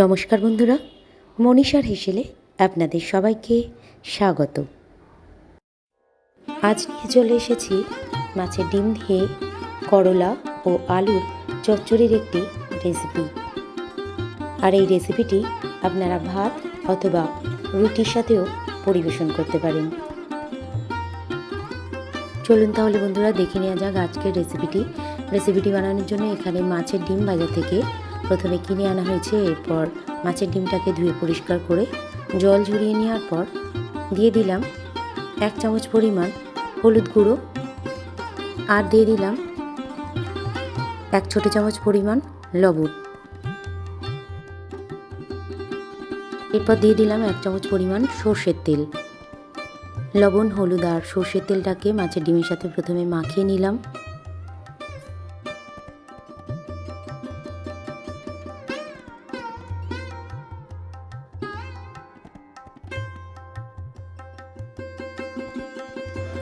নমস্কার বন্ধুরা, মনীষার হেসেলে আপনাদের সবাইকে স্বাগত। আজ নিয়ে চলে এসেছি মাছের ডিম দিয়ে করলা ও আলুর চচ্চড়ির একটি রেসিপি। আর এই রেসিপিটি আপনারা ভাত অথবা রুটির সাথেও পরিবেশন করতে পারেন। চলুন তাহলে বন্ধুরা, দেখে নেওয়া যাক আজকের রেসিপিটি। রেসিপিটি বানানোর জন্য এখানে মাছের ডিম বাজার থেকে প্রথমে কিনে আনা হয়েছে, এরপর মাছের ডিমটাকে ধুয়ে পরিষ্কার করে জল ঝরিয়ে নেওয়ার পর দিয়ে দিলাম এক চামচ পরিমাণ হলুদ গুঁড়ো আর দিয়ে দিলাম এক ছোটো চামচ পরিমাণ লবণ। এরপর দিয়ে দিলাম এক চামচ পরিমাণ সর্ষের তেল। লবণ, হলুদ আর সর্ষের তেলটাকে মাছের ডিমের সাথে প্রথমে মাখিয়ে নিলাম।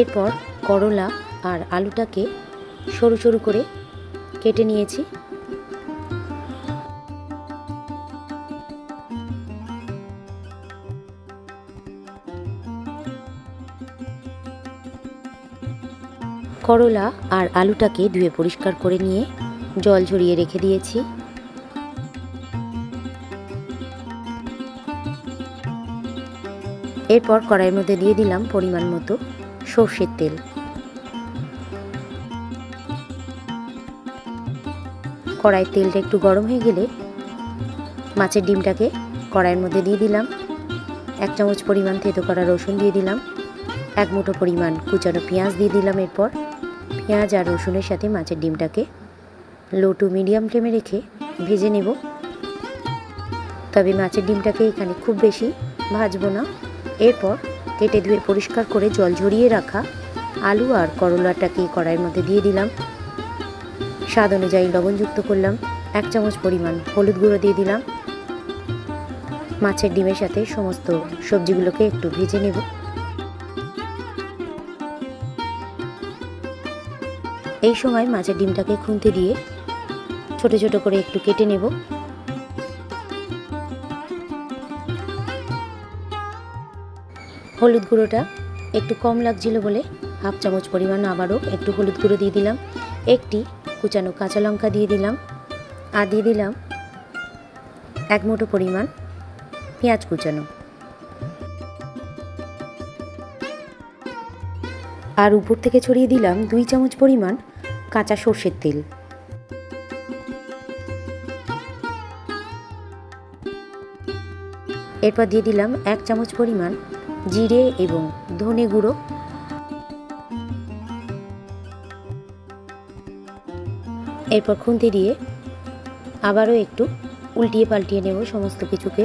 এরপর করলা আর আলুটাকে সরু সরু করে কেটে নিয়েছি। করলা আর আলুটাকে ধুয়ে পরিষ্কার করে নিয়ে জল ঝরিয়ে রেখে দিয়েছি। এরপর কড়াইয়ের মধ্যে দিয়ে দিলাম পরিমাণ মতো সর্ষের তেল। কড়াইয়ের তেলটা একটু গরম হয়ে গেলে মাছের ডিমটাকে কড়াইয়ের মধ্যে দিয়ে দিলাম। এক চামচ পরিমাণ থেতো করা রসুন দিয়ে দিলাম। এক মুঠো পরিমাণ কুচানো পেঁয়াজ দিয়ে দিলাম এরপর। পেঁয়াজ আর রসুনের সাথে মাছের ডিমটাকে লো টু মিডিয়াম ফ্লেমে রেখে ভেজে নেব। তবে মাছের ডিমটাকে এখানে খুব বেশি ভাজবো না। এরপর কেটে ধুয়ে পরিষ্কার করে জল ঝরিয়ে রাখা আলু আর করলাটাকে কড়াইয়ের মধ্যে দিয়ে দিলাম। স্বাদ অনুযায়ী লবণ যুক্ত করলাম। এক চামচ পরিমাণ হলুদ গুঁড়ো দিয়ে দিলাম। মাছের ডিমের সাথে সমস্ত সবজিগুলোকে একটু ভেজে নেব। এই সময় মাছের ডিমটাকে খুন্তি দিয়ে ছোট ছোট করে একটু কেটে নেব। হলুদ গুঁড়োটা একটু কম লাগছিল বলে হাফ চামচ পরিমাণ আবারও একটু হলুদ গুঁড়ো দিয়ে দিলাম। একটি কুচানো কাঁচা লঙ্কা দিয়ে দিলাম আর দিয়ে দিলাম এক মুঠো পরিমাণ পেঁয়াজ কুচানো। আর উপর থেকে ছড়িয়ে দিলাম দুই চামচ পরিমাণ কাঁচা সর্ষের তেল। এরপর দিয়ে দিলাম এক চামচ পরিমাণ জিরে এবং ধনে গুঁড়ো। এরপর খুন্তি দিয়ে আবারও একটু উল্টিয়ে পাল্টিয়ে নেব সমস্ত কিছুকে।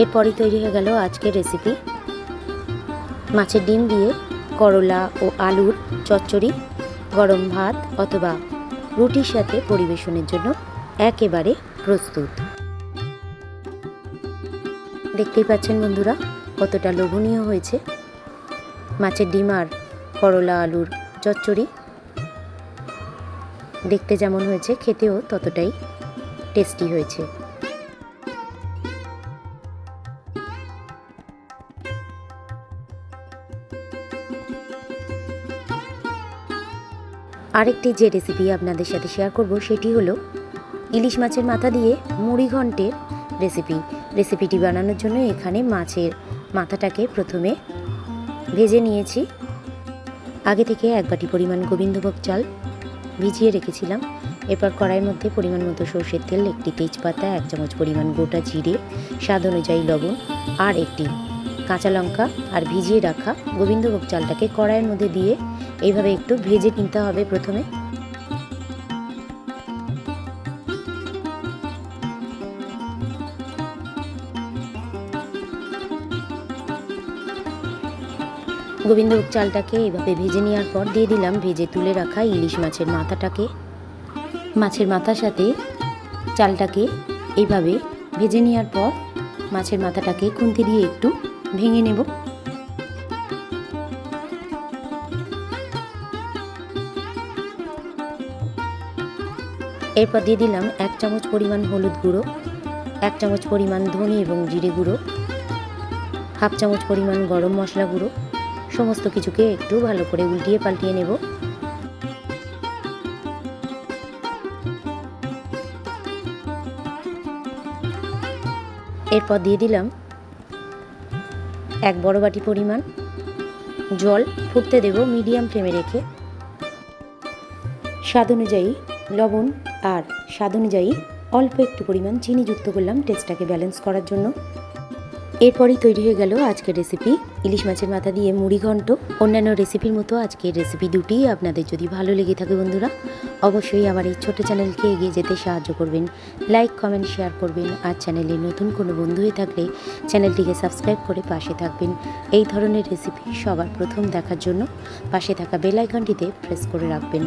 এরপরই তৈরি হয়ে গেল আজকের রেসিপি মাছের ডিম দিয়ে করলা ও আলুর চচ্চড়ি, গরম ভাত অথবা রুটির সাথে পরিবেশনের জন্য একেবারে প্রস্তুত। দেখতেই পাচ্ছেন বন্ধুরা, কতটা লোভনীয় হয়েছে। মাছের ডিম আর করলা, আলুর চচ্চড়ি দেখতে যেমন হয়েছে, খেতেও ততটাই টেস্টি হয়েছে। আরেকটি যে রেসিপি আপনাদের সাথে শেয়ার করব, সেটি হলো ইলিশ মাছের মাথা দিয়ে মুড়ি ঘন্টের রেসিপি রেসিপিটি বানানোর জন্য এখানে মাছের মাথাটাকে প্রথমে ভেজে নিয়েছি। আগে থেকে এক বাটি পরিমাণ গোবিন্দভোগ চাল ভিজিয়ে রেখেছিলাম। এরপর কড়াইয়ের মধ্যে পরিমাণ মতো সর্ষের তেল, একটি তেজপাতা, এক চামচ পরিমাণ গোটা জিরে, স্বাদ অনুযায়ী লবণ আর একটি কাঁচা লঙ্কা। আর ভিজিয়ে রাখা গোবিন্দভোগ চালটাকে কড়াইয়ের মধ্যে দিয়ে এইভাবে একটু ভেজে নিতে হবে প্রথমে। গোবিন্দভোগ চালটাকে এইভাবে ভেজে নেওয়ার পর দিয়ে দিলাম ভেজে তুলে রাখা ইলিশ মাছের মাথাটাকে। মাছের মাথার সাথে চালটাকে এইভাবে ভেজে নেওয়ার পর মাছের মাথাটাকে খুন্তি দিয়ে একটু ভেঙে নেব। এরপর দিয়ে দিলাম এক চামচ পরিমাণ হলুদ গুঁড়ো, এক চামচ পরিমাণ ধনে এবং জিরে গুঁড়ো, হাফ চামচ পরিমাণ গরম মশলা গুঁড়ো, সমস্ত কিছুকে একটু ভালো করে উল্টিয়ে পাল্টিয়ে নেব। এরপর দিয়ে দিলাম এক বড় বাটি পরিমাণ জল, ফুটতে দেব মিডিয়াম ফ্লেমে রেখে। স্বাদ অনুযায়ী লবণ আর স্বাদ অনুযায়ী অল্প একটু পরিমাণ চিনি যুক্ত করলাম টেস্টটাকে ব্যালেন্স করার জন্য। এরপরই তৈরি হয়ে গেল আজকের রেসিপি। ইলিশ মাছের মাথা দিয়ে মুড়ি ঘন্ট। অন্যান্য রেসিপির মতো আজকের রেসিপি দুটি আপনাদের যদি ভালো লেগে থাকে বন্ধুরা, অবশ্যই আমার এই ছোটো চ্যানেলকে এগিয়ে যেতে সাহায্য করবেন। লাইক, কমেন্ট, শেয়ার করবেন। আর চ্যানেলে নতুন কোনো বন্ধু হয়ে থাকলে চ্যানেলটিকে সাবস্ক্রাইব করে পাশে থাকবেন। এই ধরনের রেসিপি সবার প্রথম দেখার জন্য পাশে থাকা বেল আইকনটিতে প্রেস করে রাখবেন।